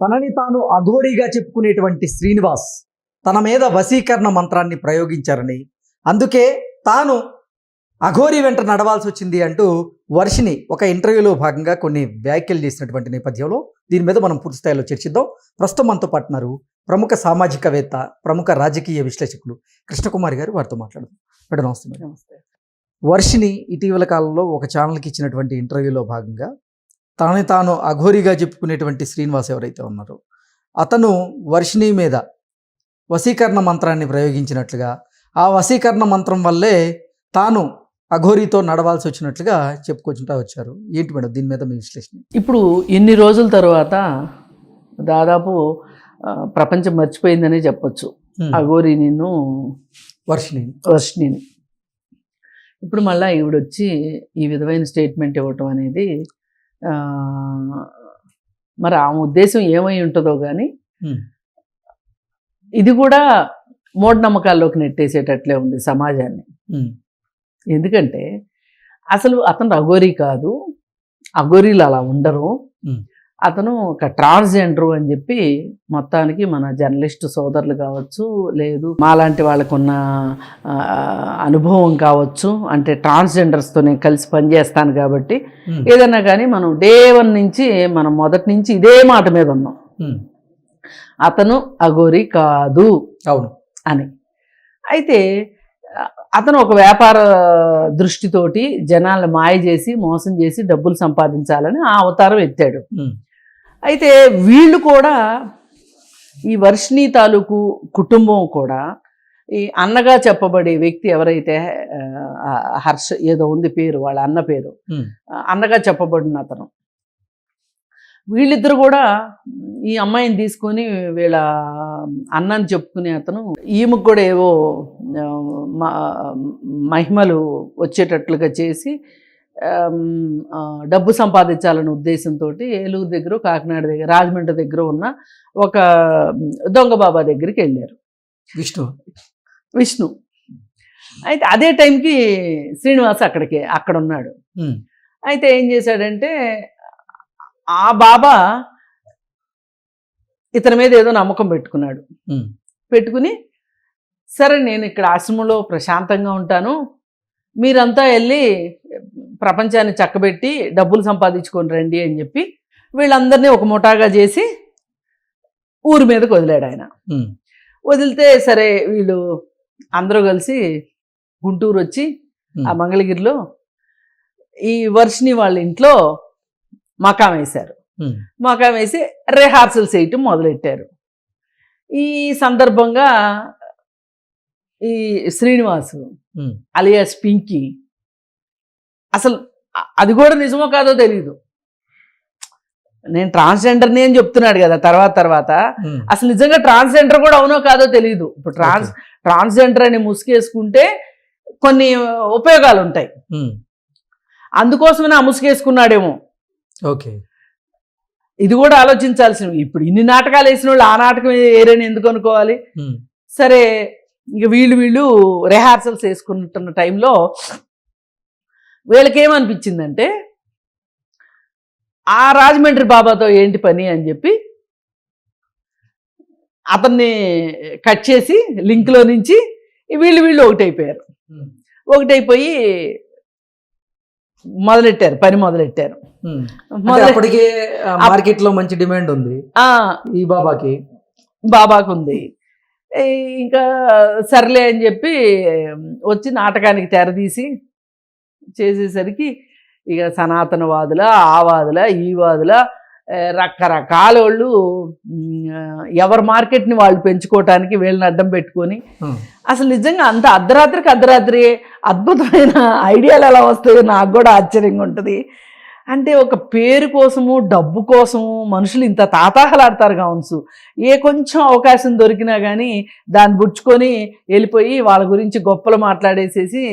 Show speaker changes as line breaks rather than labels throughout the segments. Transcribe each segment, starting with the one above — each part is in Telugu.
తనని తాను అఘోరీగా చెప్పుకునేటువంటి శ్రీనివాస్ తన మీద వశీకరణ మంత్రాన్ని ప్రయోగించారని. అందుకే తాను అఘోరీ వెంట నడవాల్సి వచ్చింది అంటూ వర్షిని ఒక ఇంటర్వ్యూలో భాగంగా కొన్ని వ్యాఖ్యలు చేసినటువంటి నేపథ్యంలో దీని మీద మనం పూర్తి స్థాయిలో చర్చిద్దాం. ప్రస్తుతం మనతో పాటున్నారు ప్రముఖ సామాజికవేత్త ప్రముఖ రాజకీయ విశ్లేషకులు కృష్ణకుమారి గారు వారితో మాట్లాడదాం. మేడం నమస్తే మేడం.
నమస్తే.
వర్షిని ఇటీవల కాలంలో ఒక ఛానల్కి ఇచ్చినటువంటి ఇంటర్వ్యూలో భాగంగా తనని తాను అఘోరిగా చెప్పుకునేటువంటి శ్రీనివాస్ ఎవరైతే ఉన్నారో అతను వర్షిని మీద వశీకరణ మంత్రాన్ని ప్రయోగించినట్లుగా ఆ వశీకరణ మంత్రం వల్లే తాను అఘోరితో నడవాల్సి వచ్చినట్లుగా చెప్పుకొచ్చుంటా వచ్చారు. ఏంటి మేడం? దీని మీద మీ విశ్లేషణ?
ఇప్పుడు ఇన్ని రోజుల తర్వాత దాదాపు ప్రపంచం మర్చిపోయిందనే చెప్పొచ్చు. అగోరి నిన్ను
వర్షిని
వర్షిణిని. ఇప్పుడు మళ్ళీ ఈవిడొచ్చి ఈ విధమైన స్టేట్మెంట్ ఇవ్వటం అనేది మరి ఆమె ఉద్దేశం ఏమై ఉంటుందో కానీ. ఇది కూడా మూఢనమ్మకాల్లోకి నెట్టేసేటట్లే ఉంది సమాజాన్ని ఎందుకంటే అసలు అతను అఘోరీ కాదు అఘోరీలు అలా ఉండరు. అతను ఒక ట్రాన్స్జెండర్ అని చెప్పి మొత్తానికి మన జర్నలిస్ట్ సోదరులు కావచ్చు లేదు మాలాంటి వాళ్ళకున్న అనుభవం కావచ్చు అంటే ట్రాన్స్జెండర్స్తో నేను కలిసి పనిచేస్తాను కాబట్టి
ఉమ్,
ఏదన్నా కానీ మనం డే వన్ నుంచి మనం మొదటి నుంచి ఇదే మాట మీద ఉన్నాం. అతను అఘోరీ కాదు
అవును.
అని. అయితే అతను ఒక వ్యాపార దృష్టితోటి జనాలను మాయ చేసి మోసం చేసి డబ్బులు సంపాదించాలని ఆ అవతారం ఎత్తాడు. అయితే వీళ్ళు కూడా ఈ వర్షిణి తాలూకు కుటుంబం కూడా ఈ అన్నగా చెప్పబడే వ్యక్తి ఎవరైతే హర్ష ఏదో ఉంది పేరు వాళ్ళ అన్న పేరు అన్నగా చెప్పబడిన అతను. వీళ్ళిద్దరు కూడా ఈ అమ్మాయిని తీసుకొని వీళ్ళ అన్నని చెప్పుకునే అతను. ఈమెకు కూడా ఏవో మహిమలు వచ్చేటట్లుగా చేసి డబ్బు సంపాదించాలనే ఉద్దేశంతో ఏలూరు దగ్గర కాకినాడ దగ్గర రాజమండ్రి దగ్గర ఉన్న ఒక దొంగ బాబా దగ్గరికి వెళ్ళారు.
విష్ణు.
విష్ణు. అయితే అదే టైంకి శ్రీనివాస్ అక్కడికి అక్కడ ఉన్నాడు అయితే ఏం చేశాడంటే ఆ బాబా ఇతని మీద ఏదో నమ్మకం పెట్టుకున్నాడు. పెట్టుకుని సరే నేను ఇక్కడ ఆశ్రమంలో ప్రశాంతంగా ఉంటాను మీరంతా వెళ్ళి ప్రపంచాన్ని చక్కబెట్టి డబ్బులు సంపాదించుకొని రండి అని చెప్పి వీళ్ళందరినీ ఒక ముఠాగా చేసి ఊరి మీదకి వదిలాడు ఆయన. వదిలితే సరే వీళ్ళు అందరూ కలిసి గుంటూరు వచ్చి ఆ మంగళగిరిలో ఈ వర్షిని వాళ్ళ ఇంట్లో మకాం వేశారు. మకాం వేసి రిహార్సల్స్ చేయటం మొదలెట్టారు. ఈ సందర్భంగా ఈ శ్రీనివాసు అలియాస్ పింకీ అసలు అది కూడా నిజమో కాదో తెలియదు నేను ట్రాన్స్జెండర్ని అని చెప్తున్నాడు కదా తర్వాత తర్వాత. అసలు నిజంగా ట్రాన్స్జెండర్ కూడా అవునో కాదో తెలియదు ఇప్పుడు ట్రాన్స్ ట్రాన్స్జెండర్ అని ముసుగేసుకుంటే కొన్ని ఉపయోగాలు ఉంటాయి
ఉమ్,
అందుకోసమనే ఆ ముసుగేసుకున్నాడేమో.
ఓకే.
ఇది కూడా ఆలోచించాల్సిన ఇప్పుడు ఇన్ని నాటకాలు వేసిన వాళ్ళు ఆ నాటకం ఏరని ఎందుకు అనుకోవాలి? సరే ఇక వీళ్ళు వీళ్ళు రిహార్సల్స్ వేసుకుంటున్న టైంలో వీళ్ళకి ఏమనిపించిందంటే ఆ రాజమండ్రి బాబాతో ఏంటి పని అని చెప్పి అతన్ని కట్ చేసి లింక్లో నుంచి వీళ్ళు వీళ్ళు ఒకటైపోయారు.
ఉమ్,
ఒకటైపోయి మొదలెట్టారు పని మొదలెట్టారు. మొదలె
అప్పటికే మార్కెట్లో మంచి డిమాండ్ ఉంది.
ఆ,
ఈ బాబాకి.
బాబాకు ఉంది ఇంకా సర్లే అని చెప్పి వచ్చి నాటకానికి తెరదీసి చేసేసరికి ఇక సనాతనవాదుల ఆ వాదుల ఈ వాదుల ఏ, రకరకాల వాళ్ళు ఎవరి మార్కెట్ని వాళ్ళు పెంచుకోవటానికి వీళ్ళని అడ్డం పెట్టుకొని అసలు నిజంగా అంత అర్ధరాత్రికి అర్ధరాత్రి అద్భుతమైన ఐడియాలు ఎలా వస్తాయో నాకు కూడా ఆశ్చర్యంగా ఉంటుంది. అంటే ఒక పేరు కోసము డబ్బు కోసము మనుషులు ఇంత తాతాహలాడతారు కావచ్చు. ఏ కొంచెం అవకాశం దొరికినా కానీ దాన్ని బుచ్చుకొని వెళ్ళిపోయి వాళ్ళ గురించి గొప్పలు మాట్లాడేసేసి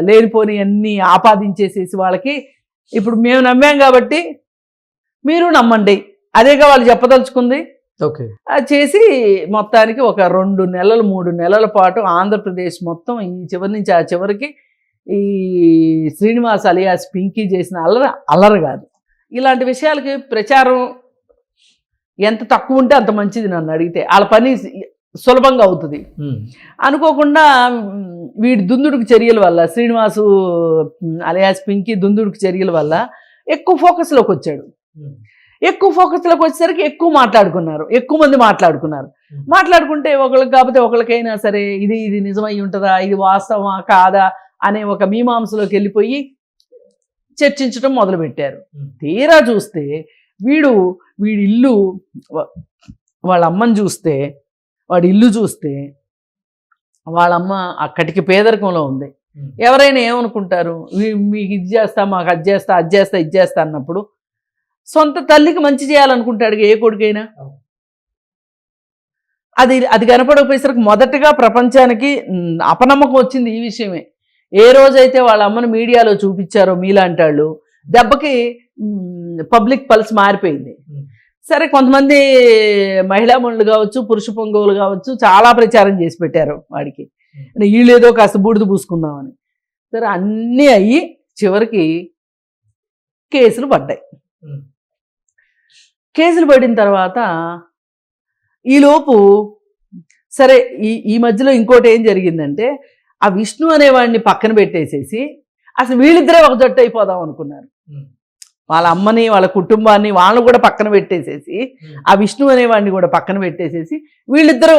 లేనిపోని అన్నీ ఆపాదించేసేసి వాళ్ళకి ఇప్పుడు మేము నమ్మాం కాబట్టి మీరు నమ్మండి. అదేగా వాళ్ళు చెప్పదలుచుకుంది.
ఓకే.
అది చేసి మొత్తానికి ఒక రెండు నెలలు మూడు నెలల పాటు ఆంధ్రప్రదేశ్ మొత్తం ఈ చివరి నుంచి ఆ చివరికి ఈ శ్రీనివాస్ అలియాస్ పింకీ చేసిన అల్లర అల్లరి కాదు. ఇలాంటి విషయాలకి ప్రచారం ఎంత తక్కువ ఉంటే అంత మంచిది నన్ను అడిగితే. వాళ్ళ పని సులభంగా అవుతుంది. అనుకోకుండా వీడి దుందుడుకు చర్యల వల్ల శ్రీనివాసు అలియాస్ పింకీ దుందుడుకు చర్యల వల్ల ఎక్కువ ఫోకస్లోకి వచ్చాడు. ఎక్కువ ఫోకస్లోకి వచ్చేసరికి ఎక్కువ మాట్లాడుకున్నారు ఎక్కువ మంది మాట్లాడుకున్నారు. మాట్లాడుకుంటే ఒకళ్ళకి కాకపోతే ఒకళ్ళకైనా సరే ఇది ఇది నిజమై ఉంటుందా ఇది వాస్తవమా కాదా అనే ఒక మీమాంసలోకి వెళ్ళిపోయి చర్చించడం మొదలుపెట్టారు. తీరా చూస్తే వీడు వీడి ఇల్లు వాళ్ళ అమ్మని చూస్తే వాడి ఇల్లు చూస్తే వాళ్ళమ్మ అక్కడికి పేదరికంలో ఉంది. ఎవరైనా ఏమనుకుంటారు "వీ- మీకు ఇది చేస్తా మాకు అది చేస్తా అది చేస్తా ఇది చేస్తా అన్నప్పుడు సొంత తల్లికి మంచి చేయాలనుకుంటాడు ఏ కొడుకైనా. అది అది కనపడకపోయేసరికి మొదటగా ప్రపంచానికి అపనమ్మకం వచ్చింది ఈ విషయమే ఏ రోజైతే వాళ్ళ అమ్మను మీడియాలో చూపించారో మీలాంటి వాళ్ళు దెబ్బకి పబ్లిక్ పల్స్ మారిపోయింది. సరే కొంతమంది మహిళా మనులు కావచ్చు పురుష పొంగవులు కావచ్చు చాలా ప్రచారం చేసి పెట్టారు వాడికి అంటే వీళ్ళేదో కాస్త బూడిద పూసుకుందామని సరే అన్నీ అయ్యి చివరికి కేసులు పడ్డాయి. కేసులు పడిన తర్వాత ఈలోపు సరే ఈ ఈ మధ్యలో ఇంకోటి ఏం జరిగిందంటే ఆ విష్ణు అనేవాడిని పక్కన పెట్టేసేసి అసలు వీళ్ళిద్దరే ఒక జట్టు అయిపోదాం అనుకున్నారు. వాళ్ళ అమ్మని వాళ్ళ కుటుంబాన్ని వాళ్ళని కూడా పక్కన పెట్టేసేసి. ఆ విష్ణు అనేవాడిని కూడా పక్కన పెట్టేసేసి వీళ్ళిద్దరూ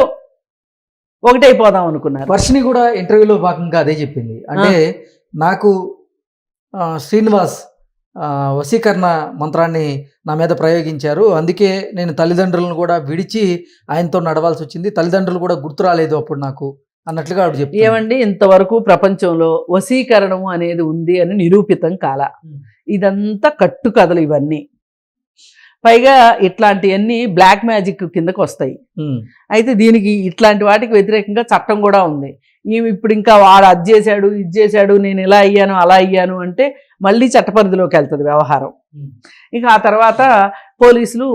ఒకటైపోదాం అనుకున్నారు.
వర్షిని కూడా ఇంటర్వ్యూలో భాగంగా అదే చెప్పింది. అంటే నాకు శ్రీనివాస్ వశీకరణ మంత్రాన్ని నా మీద ప్రయోగించారు. అందుకే నేను తల్లిదండ్రులను కూడా విడిచి ఆయనతో నడవాల్సి వచ్చింది. తల్లిదండ్రులు కూడా గుర్తు రాలేదు అప్పుడు నాకు. అన్నట్లుగా ఆవిడ చెప్తుంది.
ఏమండి? ఇంతవరకు ప్రపంచంలో వశీకరణం అనేది ఉంది అని నిరూపితం కాల. ఇదంతా కట్టు కథలు ఇవన్నీ. పైగా ఇట్లాంటివన్నీ బ్లాక్ మ్యాజిక్ కిందకు వస్తాయి. అయితే దీనికి ఇట్లాంటి వాటికి వ్యతిరేకంగా చట్టం కూడా ఉంది. ఈమె ఇప్పుడు ఇంకా వాడు అది చేశాడు ఇది చేశాడు నేను ఇలా అయ్యాను అలా అయ్యాను అంటే మళ్ళీ చట్టపరిధిలోకి వెళ్తుంది వ్యవహారం. ఇక ఆ తర్వాత పోలీసులు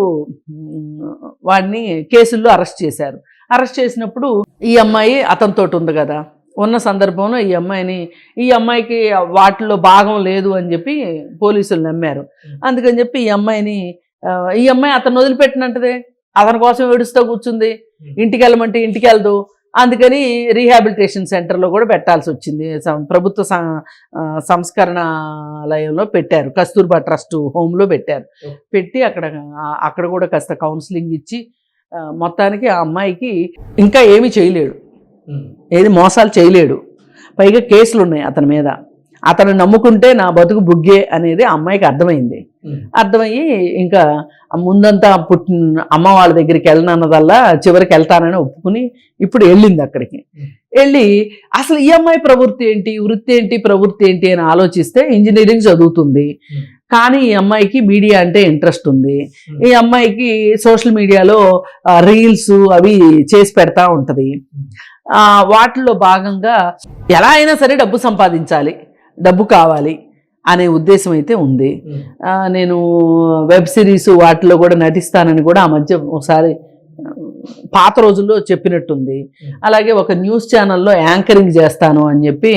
వాడిని కేసుల్లో అరెస్ట్ చేశారు. అరెస్ట్ చేసినప్పుడు ఈ అమ్మాయి అతనితో ఉంది కదా. ఉన్న సందర్భంలో ఈ అమ్మాయిని ఈ అమ్మాయికి వాటిలో భాగం లేదు అని చెప్పి పోలీసులు నమ్మారు. అందుకని చెప్పి ఈ అమ్మాయిని ఈ అమ్మాయి అతను వదిలిపెట్టినట్టుదే. అతని కోసం ఏడుస్తూ కూర్చుంది. ఇంటికి వెళ్ళమంటే ఇంటికి వెళ్దు అందుకని రీహాబిలిటేషన్ సెంటర్లో కూడా పెట్టాల్సి వచ్చింది. ప్రభుత్వ సంస్కరణాలయంలో పెట్టారు. కస్తూర్బా ట్రస్ట్ హోమ్లో పెట్టారు. పెట్టి అక్కడ అక్కడ కూడా కాస్త కౌన్సిలింగ్ ఇచ్చి మొత్తానికి ఆ అమ్మాయికి ఇంకా ఏమీ చేయలేడు. ఏది మోసాలు చేయలేడు. పైగా కేసులు ఉన్నాయి అతని మీద. అతను నమ్ముకుంటే నా బతుకు బుగ్గే అనేది అమ్మాయికి అర్థమైంది. అర్థమయ్యి ఇంకా ముందంతా పుట్టి అమ్మ వాళ్ళ దగ్గరికి వెళ్ళనన్నదల్లా చివరికి వెళ్తానని ఒప్పుకుని ఇప్పుడు వెళ్ళింది అక్కడికి. వెళ్ళి అసలు ఈ అమ్మాయి ప్రవృత్తి ఏంటి? వృత్తి ఏంటి? ప్రవృత్తి ఏంటి అని ఆలోచిస్తే ఇంజనీరింగ్ చదువుతుంది. కానీ ఈ అమ్మాయికి మీడియా అంటే ఇంట్రెస్ట్ ఉంది ఈ అమ్మాయికి సోషల్ మీడియాలో రీల్స్ అవి చేసి పెడతా ఉంటది ఆ, వాటిల్లో భాగంగా ఎలా అయినా సరే డబ్బు సంపాదించాలి డబ్బు కావాలి అనే ఉద్దేశం అయితే ఉంది. ఆ, నేను వెబ్ సిరీస్ వాటిలో కూడా నటిస్తానని కూడా ఆ మధ్య ఒకసారి పాత రోజుల్లో చెప్పినట్టుంది
Hmm.
అలాగే ఒక న్యూస్ ఛానల్లో యాంకరింగ్ చేస్తాను అని చెప్పి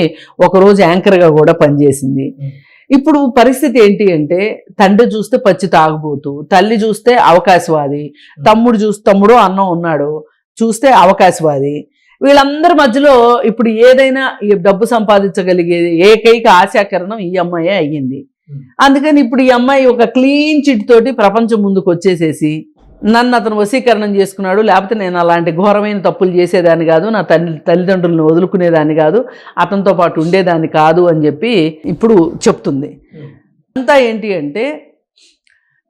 ఒకరోజు యాంకర్గా కూడా పనిచేసింది
Hmm.
ఇప్పుడు పరిస్థితి ఏంటి అంటే తండ్రి చూస్తే పచ్చి తాగుబోతు తల్లి చూస్తే అవకాశవాది తమ్ముడు చూస్తే తమ్ముడు అన్నం ఉన్నాడు చూస్తే అవకాశవాది వీళ్ళందరి మధ్యలో ఇప్పుడు ఏదైనా ఈ డబ్బు సంపాదించగలిగే ఏకైక ఆశాకరణం ఈ అమ్మాయే అయ్యింది. అందుకని ఇప్పుడు ఈ అమ్మాయి ఒక క్లీన్ చిట్ తోటి ప్రపంచం ముందుకు వచ్చేసేసి నన్ను అతను వశీకరణం చేసుకున్నాడు లేకపోతే నేను అలాంటి ఘోరమైన తప్పులు చేసేదాన్ని కాదు నా తల్లి తల్లిదండ్రులను వదులుకునేదాన్ని కాదు అతనితో పాటు ఉండేదాన్ని కాదు అని చెప్పి ఇప్పుడు చెప్తుంది. అంతా ఏంటి అంటే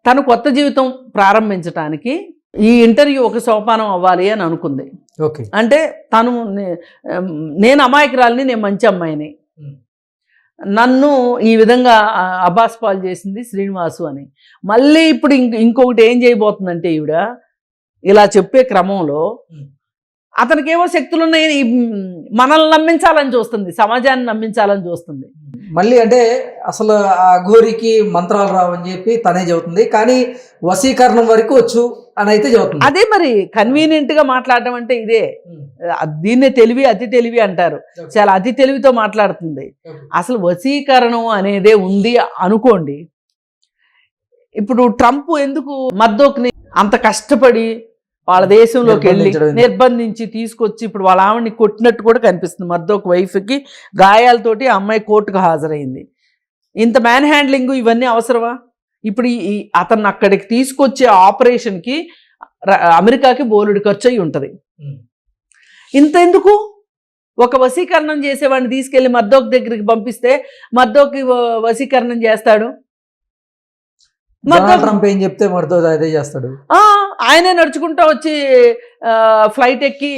తను కొత్త జీవితం ప్రారంభించటానికి ఈ ఇంటర్వ్యూ ఒక సోపానం అవ్వాలి అని అనుకుంది
ఓకే
అంటే తను నేను అమాయకురాలిని నేను మంచి అమ్మాయిని. నన్ను ఈ విధంగా ఆ, అబాస్ పాలు చేసింది శ్రీనివాసు అని. మళ్ళీ ఇప్పుడు ఇంక ఇంకొకటి ఏం చేయబోతుందంటే ఈవిడ ఇలా చెప్పే క్రమంలో
ఉమ్.
అతనికేమో శక్తులు ఉన్నాయి మనల్ని నమ్మించాలని చూస్తుంది సమాజాన్ని నమ్మించాలని చూస్తుంది.
మళ్ళీ అంటే అసలు ఆ ఘోరికి మంత్రాలు రావని చెప్పి తనే చెబుతుంది. కానీ వశీకరణం వరకు వచ్చు. అని అయితే చెబుతుంది
అదే మరి కన్వీనియంట్గా మాట్లాడడం అంటే ఇదే. దీన్నే తెలివి అతి తెలివి అంటారు. చాలా అతి తెలివితో మాట్లాడుతుంది. అసలు వశీకరణం అనేదే ఉంది అనుకోండి. ఇప్పుడు ట్రంప్ ఎందుకు మద్దోక్ని అంత కష్టపడి వాళ్ళ దేశంలోకి వెళ్ళి? నిర్బంధించి తీసుకొచ్చి ఇప్పుడు వాళ్ళ ఆవిడని కొట్టినట్టు కూడా కనిపిస్తుంది. ఒక వైఫ్కి గాయాలతోటి అమ్మాయి కోర్టుకు హాజరైంది. ఇంత మ్యాన్ హ్యాండ్లింగ్ ఇవన్నీ అవసరమా? ఇప్పుడు ఈ- అతన్ని అక్కడికి తీసుకొచ్చే ఆపరేషన్కి అమెరికాకి బోలుడు ఖర్చు అయి ఉంటుంది. ఇంత ఎందుకు ఒక వశీకరణం చేసేవాడిని తీసుకెళ్ళి మద్దోక్ దగ్గరికి పంపిస్తే మద్దోకి వశీకరణం చేస్తాడు?
ట్రంప్ ఏం చెప్తే మరితో అదే చేస్తాడు.
ఆ, ఆయనే నడుచుకుంటూ వచ్చి ఫ్లైట్ ఎక్కి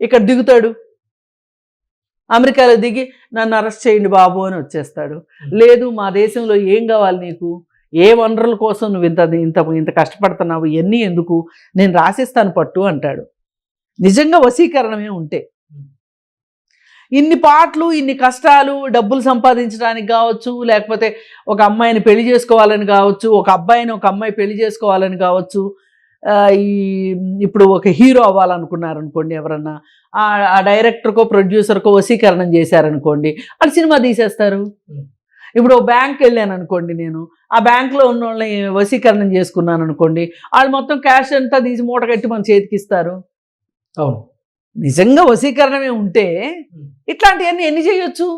ఇక్కడ దిగుతాడు. అమెరికాలో దిగి నన్ను అరెస్ట్ చేయండి బాబు అని వచ్చేస్తాడు. లేదు మా దేశంలో ఏం కావాలి నీకు? ఏ వనరుల కోసం నువ్వు ఇంత ఇంత ఇంత కష్టపడుతున్నావు? ఇవన్నీ ఎందుకు? నేను రాసిస్తాను పట్టు అంటాడు. నిజంగా వశీకరణమే ఉంటే? ఇన్ని పాటలు ఇన్ని కష్టాలు డబ్బులు సంపాదించడానికి కావచ్చు లేకపోతే ఒక అమ్మాయిని పెళ్ళి చేసుకోవాలని కావచ్చు ఒక అబ్బాయిని ఒక అమ్మాయి పెళ్ళి చేసుకోవాలని కావచ్చు ఈ ఇప్పుడు ఒక హీరో అవ్వాలనుకున్నారు అనుకోండి ఎవరన్నా ఆ ఆ డైరెక్టర్కో ప్రొడ్యూసర్కో వశీకరణం చేశారనుకోండి వాళ్ళు సినిమా తీసేస్తారు. ఇప్పుడు ఓ బ్యాంక్ వెళ్ళాను అనుకోండి నేను ఆ బ్యాంక్లో ఉన్న వాళ్ళని వశీకరణం చేసుకున్నాను అనుకోండి వాళ్ళు మొత్తం క్యాష్ అంతా తీసి మూట కట్టి మన చేతికి ఇస్తారు
అవును
నిజంగా వశీకరణమే ఉంటే. ఇట్లాంటివన్నీ ఎన్ని చేయొచ్చు.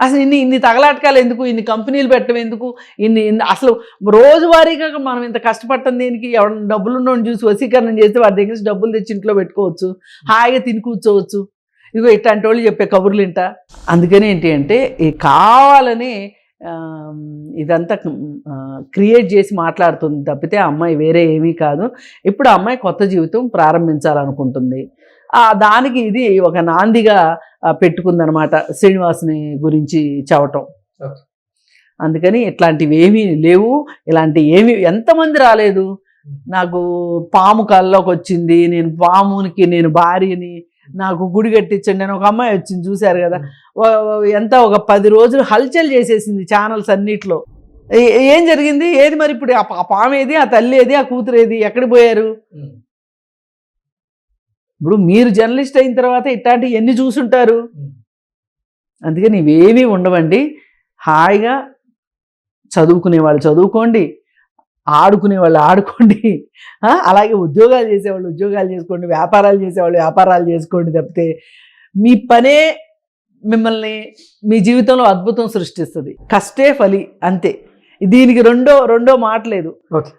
అసలు ఇన్ని ఇన్ని తగలాటకాలు ఎందుకు? ఇన్ని కంపెనీలు పెట్టడం ఎందుకు? ఇన్ని ఇన్ని అసలు రోజువారీగా మనం ఇంత కష్టపడటం దేనికి? ఎవరి డబ్బులు ఉన్నోడిని చూసి వశీకరణం చేస్తే వారి దగ్గర నుంచి డబ్బులు తెచ్చి ఇంట్లో పెట్టుకోవచ్చు. హాయిగా తిని కూర్చోవచ్చు. ఇగో ఇట్లాంటి వాళ్ళు చెప్పే కబుర్లు ఇంట. అందుకని ఏంటి అంటే ఈ కావాలని ఇదంతా క్రియేట్ చేసి మాట్లాడుతుంది తప్పితే ఆ అమ్మాయి వేరే ఏమీ కాదు. ఇప్పుడు ఆ అమ్మాయి కొత్త జీవితం ప్రారంభించాలనుకుంటుంది. దానికి ఇది ఒక నాందిగా పెట్టుకుందనమాట శ్రీనివాసుని గురించి చవటం. అందుకని ఇట్లాంటివి ఏమీ లేవు ఇలాంటి ఏమి ఎంతమంది రాలేదు. నాకు పాము కల్లోకి వచ్చింది నేను పామునికి నేను భార్యని నాకు గుడి కట్టించండి నేను ఒక అమ్మాయి వచ్చింది చూశారు కదా. ఎంత ఒక పది రోజులు హల్చల్ చేసేసింది ఛానల్స్ అన్నిట్లో. ఏ- జరిగింది? ఏది మరి ఇప్పుడు ఆ పా- ఆ పాము ఏది ఆ తల్లి ఏది ఆ కూతురు ఏది ఎక్కడికి పోయారు? ఇప్పుడు మీరు జర్నలిస్ట్ అయిన తర్వాత ఇట్లాంటివి ఎన్ని చూసుంటారు? అందుకని ఇవేమీ ఉండవండి. హాయిగా చదువుకునే వాళ్ళు చదువుకోండి. ఆడుకునే వాళ్ళు ఆడుకోండి. అలాగే ఉద్యోగాలు చేసేవాళ్ళు ఉద్యోగాలు చేసుకోండి వ్యాపారాలు చేసేవాళ్ళు వ్యాపారాలు చేసుకోండి తప్పితే మీ పనే మిమ్మల్ని మీ జీవితంలో అద్భుతం సృష్టిస్తుంది. కష్టే ఫలి అంతే. దీనికి రెండో రెండో మాట లేదు
ఓకే.